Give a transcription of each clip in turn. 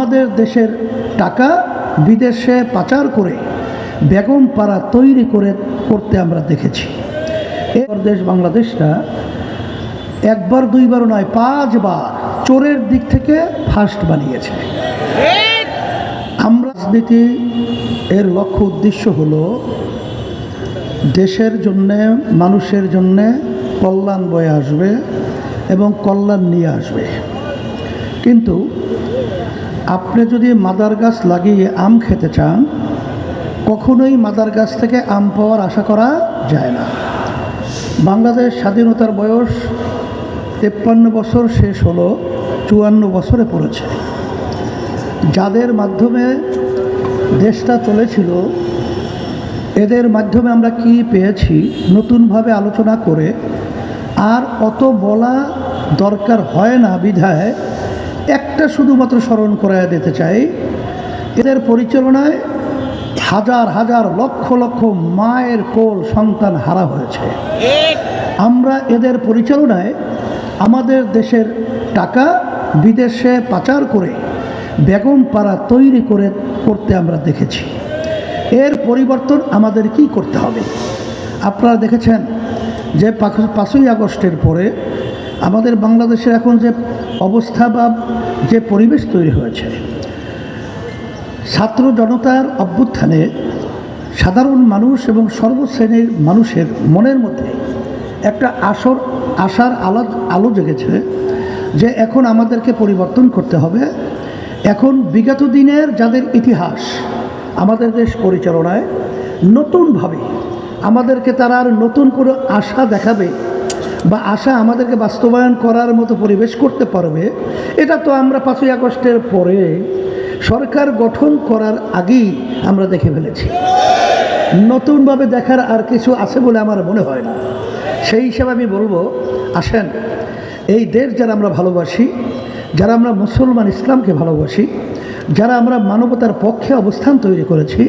আমাদের দেশের টাকা বিদেশে পাচার করে বেগম পাড়া তৈরি করে করতে আমরা দেখেছি। এ দেশ বাংলাদেশটা একবার দুইবার নয়, পাঁচবার চোরের দিক থেকে ফার্স্ট বানিয়েছে। আমরা রাজনীতি এর লক্ষ্য উদ্দেশ্য হলো দেশের জন্যে, মানুষের জন্যে কল্যাণ বয়ে আসবে এবং কল্যাণ নিয়ে আসবে। কিন্তু আপনি যদি মাদার গাছ লাগিয়ে আম খেতে চান, কখনোই মাদার গাছ থেকে আম পাওয়ার আশা করা যায় না। বাংলাদেশ স্বাধীনতার বয়স তেপ্পান্ন বছর শেষ হলো, চুয়ান্ন বছরে পড়েছে। যাদের মাধ্যমে দেশটা চলেছিল, এদের মাধ্যমে আমরা কি পেয়েছি নতুনভাবে আলোচনা করে, আর অত বলা দরকার হয় না বিধায় একটা শুধুমাত্র স্মরণ করায় দিতে চাই। এদের পরিচালনায় হাজার হাজার লক্ষ লক্ষ মায়ের কোল সন্তান হারা হয়েছে। আমরা এদের পরিচালনায় আমাদের দেশের টাকা বিদেশে পাচার করে বেগম পাড়া তৈরি করে করতে আমরা দেখেছি। এর পরিবর্তন আমাদের কি করতে হবে। আপনারা দেখেছেন যে পাঁচই আগস্টের পরে আমাদের বাংলাদেশের এখন যে অবস্থা বা যে পরিবেশ তৈরি হয়েছে, ছাত্র জনতার অভ্যুত্থানে সাধারণ মানুষ এবং সর্বশ্রেণীর মানুষের মনের মধ্যে একটা আসর, আশার আলো আলো জেগেছে যে এখন আমাদেরকে পরিবর্তন করতে হবে। এখন বিগত দিনের যাদের ইতিহাস আমাদের দেশ পরিচালনায় নতুনভাবে আমাদেরকে তারা আর নতুন করে আশা দেখাবে বা আশা আমাদেরকে বাস্তবায়ন করার মতো পরিবেশ করতে পারবে, এটা তো আমরা পাঁচই আগস্টের পরে সরকার গঠন করার আগেই আমরা দেখে ফেলেছি। নতুনভাবে দেখার আর কিছু আছে বলে আমার মনে হয় না। সেই হিসাবে আমি বলব, আসেন, এই দেশ যারা আমরা ভালোবাসি, যারা আমরা মুসলমান ইসলামকে ভালোবাসি, যারা আমরা মানবতার পক্ষে অবস্থান তৈরি করেছি,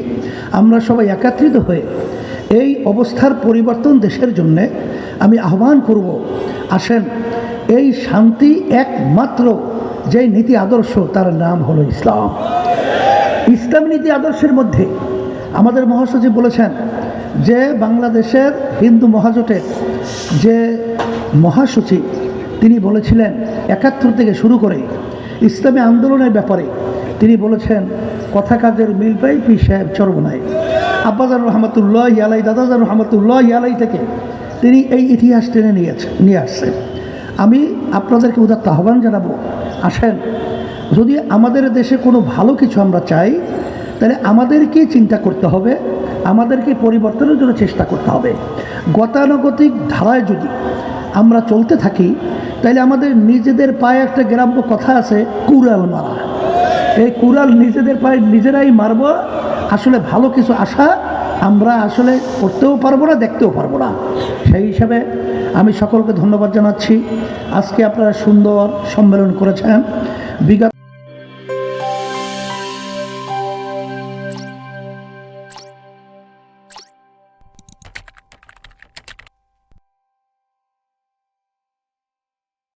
আমরা সবাই একাত্রিত হয়ে এই অবস্থার পরিবর্তন দেশের জন্যে আমি আহ্বান করব, আসেন, এই শান্তি একমাত্র যেই নীতি আদর্শ তার নাম হলো ইসলাম। ইসলাম নীতি আদর্শের মধ্যে আমাদের মহাসচিব বলেছেন যে বাংলাদেশের হিন্দু মহাজোটের যে মহাসচিব, তিনি বলেছিলেন একাত্তর থেকে শুরু করে ইসলামী আন্দোলনের ব্যাপারে তিনি বলেছেন, কথা কাজের মিল পাই পি সাহেব চরবনায় আব্বাজান রহমতুল্লাহ ইয়ালাই দাদাজান রহমতুল্লাহ ইয়ালাই থেকে তিনি এই ইতিহাস টেনে নিয়েছেন নিয়ে আসছেন। আমি আপনাদেরকে উদাত্ত আহ্বান জানাব, আসেন, যদি আমাদের দেশে কোনো ভালো কিছু আমরা চাই, তাহলে আমাদেরকেই চিন্তা করতে হবে, আমাদেরকে পরিবর্তনের জন্য চেষ্টা করতে হবে। গতানুগতিক ধারায় যদি আমরা চলতে থাকি, তাহলে আমাদের নিজেদের পায়ে একটা গ্রাম্য কথা আছে, কুড়াল মারা। এই কুড়াল নিজেদের পায়ে নিজেরাই মারব আসলে ভালো কিছু আশা আমরা আসলে করতেও পারব না, দেখতেও পারব না। সেই হিসাবে আমি সকলকে ধন্যবাদ জানাচ্ছি। আজকে আপনারা সুন্দর সম্মেলন করেছেন। বিগত